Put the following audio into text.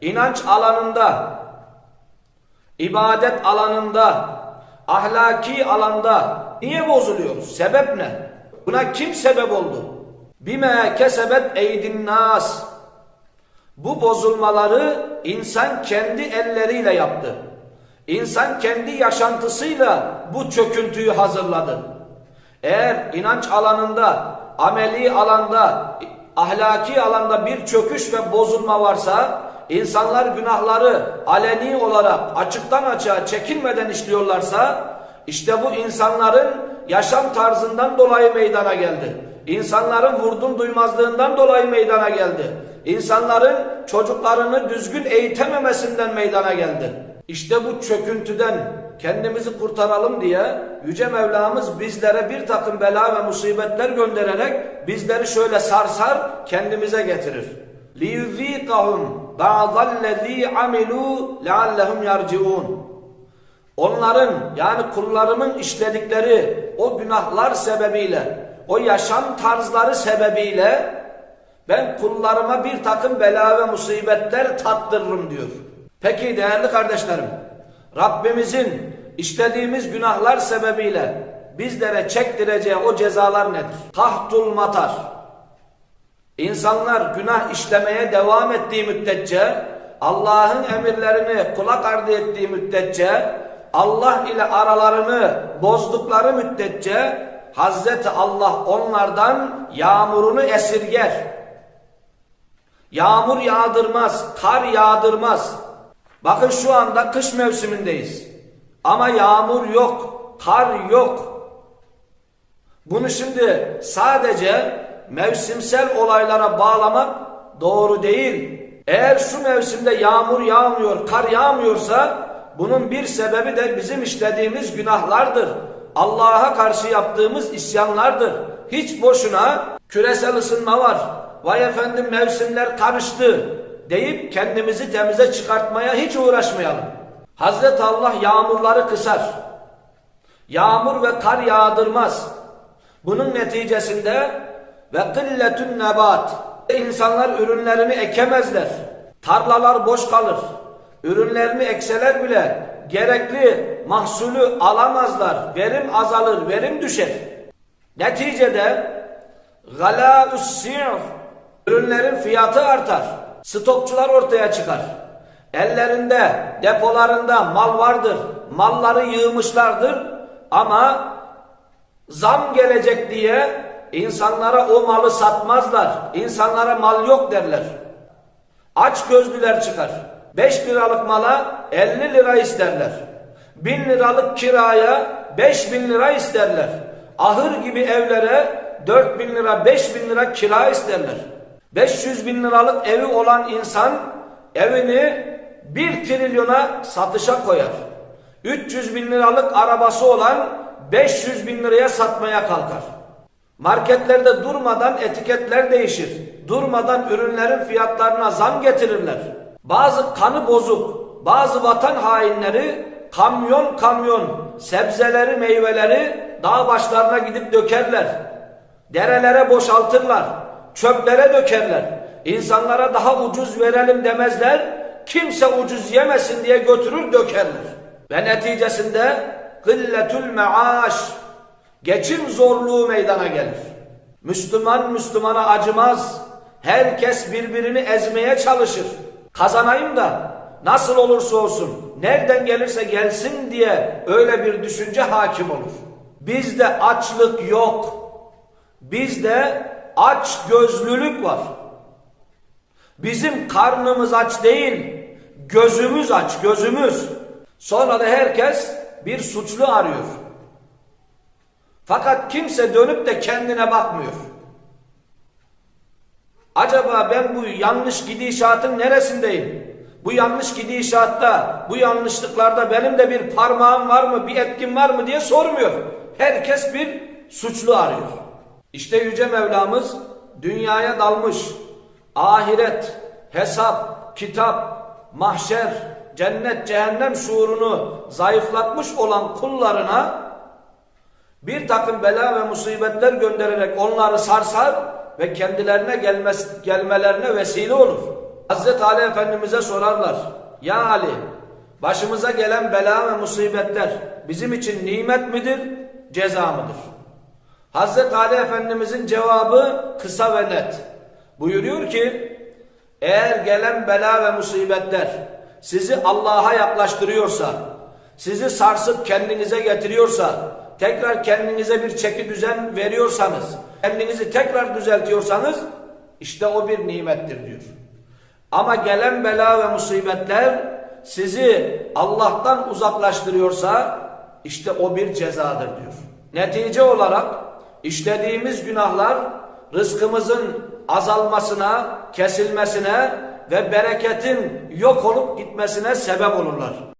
inanç alanında, ibadet alanında, ahlaki alanda niye bozuluyoruz? Sebep ne? Buna kim sebep oldu? Bime kesebet eydin nas. Bu bozulmaları insan kendi elleriyle yaptı. İnsan kendi yaşantısıyla bu çöküntüyü hazırladı. Eğer inanç alanında, ameli alanda, ahlaki alanda bir çöküş ve bozulma varsa, insanlar günahları aleni olarak açıktan açığa çekinmeden işliyorlarsa, işte bu insanların yaşam tarzından dolayı meydana geldi. İnsanların vurdum duymazlığından dolayı meydana geldi. İnsanların çocuklarını düzgün eğitememesinden meydana geldi. İşte bu çöküntüden kendimizi kurtaralım diye Yüce Mevlamız bizlere bir takım bela ve musibetler göndererek bizleri şöyle sarsar kendimize getirir. لِيُذ۪يقَهُمْ بَعْضَ الَّذ۪ي عَمِلُوا لَعَلَّهُمْ يَرْجِعُونَ Onların yani kullarımın işledikleri o günahlar sebebiyle, o yaşam tarzları sebebiyle ben kullarıma bir takım bela ve musibetler tattırırım diyor. Peki değerli kardeşlerim, Rabbimizin işlediğimiz günahlar sebebiyle bizlere çektireceği o cezalar nedir? Tahtul matar. İnsanlar günah işlemeye devam ettiği müddetçe, Allah'ın emirlerini kulak ardı ettiği müddetçe, Allah ile aralarını bozdukları müddetçe, Hazreti Allah onlardan yağmurunu esirger. Yağmur yağdırmaz, kar yağdırmaz. Bakın şu anda kış mevsimindeyiz. Ama yağmur yok, kar yok. Bunu şimdi sadece mevsimsel olaylara bağlamak doğru değil. Eğer şu mevsimde yağmur yağmıyor, kar yağmıyorsa bunun bir sebebi de bizim işlediğimiz günahlardır. Allah'a karşı yaptığımız isyanlardır. Hiç boşuna küresel ısınma var. Vay efendim mevsimler karıştı deyip kendimizi temize çıkartmaya hiç uğraşmayalım. Hazreti Allah yağmurları kısar. Yağmur ve kar yağdırmaz. Bunun neticesinde ve kılletün nebat insanlar ürünlerini ekemezler. Tarlalar boş kalır. Ürünlerini ekseler bile gerekli mahsulü alamazlar. Verim azalır, verim düşer. Neticede galâ'us ürünlerin fiyatı artar. Stokçular ortaya çıkar. Ellerinde, depolarında mal vardır. Malları yığmışlardır ama zam gelecek diye insanlara o malı satmazlar. İnsanlara mal yok derler. Aç gözlüler çıkar. 5 liralık mala 50 lira isterler. 1000 liralık kiraya 5000 lira isterler. Ahır gibi evlere 4000 lira 5000 lira kira isterler. 500 bin liralık evi olan insan evini 1 trilyona satışa koyar. 300 bin liralık arabası olan 500 bin liraya satmaya kalkar. Marketlerde durmadan etiketler değişir. Durmadan ürünlerin fiyatlarına zam getirirler. Bazı kanı bozuk, bazı vatan hainleri kamyon kamyon sebzeleri meyveleri dağ başlarına gidip dökerler. Derelere boşaltırlar. Çöplere dökerler. İnsanlara daha ucuz verelim demezler. Kimse ucuz yemesin diye götürür dökerler. Ve neticesinde kılletül meaş geçim zorluğu meydana gelir. Müslüman Müslümana acımaz. Herkes birbirini ezmeye çalışır. Kazanayım da nasıl olursa olsun, nereden gelirse gelsin diye öyle bir düşünce hakim olur. Bizde açlık yok. Bizde aç gözlülük var. Bizim karnımız aç değil, gözümüz aç, gözümüz. Sonra da herkes bir suçlu arıyor. Fakat kimse dönüp de kendine bakmıyor. Acaba ben bu yanlış gidişatın neresindeyim? Bu yanlış gidişatta, bu yanlışlıklarda benim de bir parmağım var mı, bir etkim var mı diye sormuyor. Herkes bir suçlu arıyor. İşte Yüce Mevlamız dünyaya dalmış, ahiret, hesap, kitap, mahşer, cennet, cehennem şuurunu zayıflatmış olan kullarına bir takım bela ve musibetler göndererek onları sarsar ve kendilerine gelmez, gelmelerine vesile olur. Hazreti Ali Efendimiz'e sorarlar. Ya Ali, başımıza gelen bela ve musibetler bizim için nimet midir, ceza mıdır? Hazreti Ali Efendimiz'in cevabı kısa ve net. Buyuruyor ki, eğer gelen bela ve musibetler sizi Allah'a yaklaştırıyorsa, sizi sarsıp kendinize getiriyorsa, tekrar kendinize bir çeki düzen veriyorsanız, kendinizi tekrar düzeltiyorsanız, işte o bir nimettir diyor. Ama gelen bela ve musibetler sizi Allah'tan uzaklaştırıyorsa, işte o bir cezadır diyor. Netice olarak işlediğimiz günahlar rızkımızın azalmasına, kesilmesine ve bereketin yok olup gitmesine sebep olurlar.